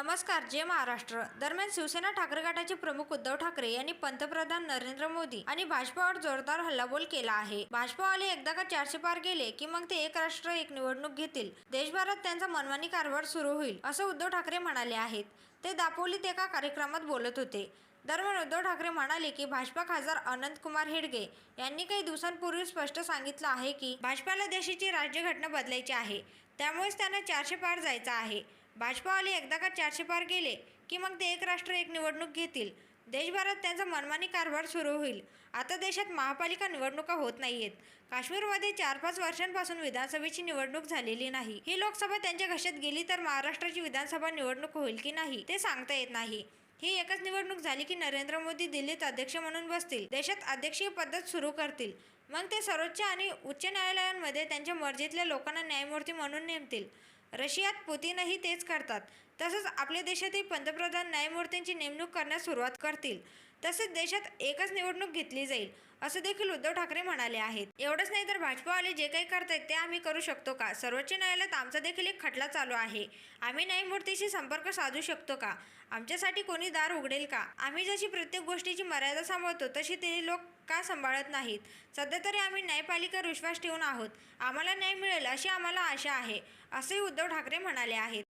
नमस्कार जय महाराष्ट्र. दरम्यान शिवसेना ठाकरे गटाचे प्रमुख उद्धव ठाकरे यांनी पंतप्रधान नरेंद्र मोदी आणि भाजपावर जोरदार हल्लाबोल केला आहे. भाजपावाले एकदा का चारशे पार गेले की मग ते एक राष्ट्र एक निवडणूक घेतील. देशभरात त्यांचा मनमानी कारभार सुरू होईल असं उद्धव ठाकरे म्हणाले आहेत. ते दापोलीत एका कार्यक्रमात बोलत होते. दरम्यान उद्धव ठाकरे म्हणाले की भाजपा खासदार अनंत कुमार हेडगे यांनी काही दिवसांपूर्वी स्पष्ट सांगितलं आहे की भाजपाला देशाची राज्यघटना बदलायची आहे. त्यामुळेच त्यांना चारशे पार जायचं आहे. भाजपावाले एकदा का चारशे पार गेले की मग ते एक राष्ट्र एक निवडणूक घेतील. देशभरात त्यांचा मनमानी कारभार सुरू होईल. आता देशात महापालिका निवडणुका होत नाहीयेत. काश्मीरमध्ये चार पाच वर्षांपासून विधानसभेची निवडणूक झालेली नाही. ही लोकसभा त्यांच्या घशात गेली तर महाराष्ट्राची विधानसभा निवडणूक होईल की नाही ते सांगता येत नाही. ही एकच निवडणूक झाली की नरेंद्र मोदी दिल्लीत अध्यक्ष म्हणून बसतील. देशात अध्यक्षीय पद्धत सुरू करतील. मग ते सर्वोच्च आणि उच्च न्यायालयांमध्ये त्यांच्या मर्जीतल्या लोकांना न्यायमूर्ती म्हणून नेमतील. रशियात पुतीनही तेच करतात. तसंच आपल्या देशातही पंतप्रधान न्यायमूर्तींची नेमणूक करण्यास सुरुवात करतील. तसेच देशात एकच निवडणूक घेतली जाईल असं देखील उद्धव ठाकरे म्हणाले आहेत. एवढंच नाही तर भाजपावाले जे काही करतायत ते आम्ही करू शकतो का? सर्वोच्च न्यायालयात आमचा देखील एक खटला चालू आहे. आम्ही न्यायमूर्तीशी संपर्क साधू शकतो का? आमच्यासाठी कोणी दार उघडेल का? आम्ही जशी प्रत्येक गोष्टीची मर्यादा सांभाळतो तशी ते लोक का सांभाळत नाहीत? सध्या तरी आम्ही न्यायपालिकेवर विश्वास ठेवून आहोत. आम्हाला न्याय मिळेल अशी आम्हाला आशा आहे. असे उद्धव ठाकरे म्हणाले आहेत.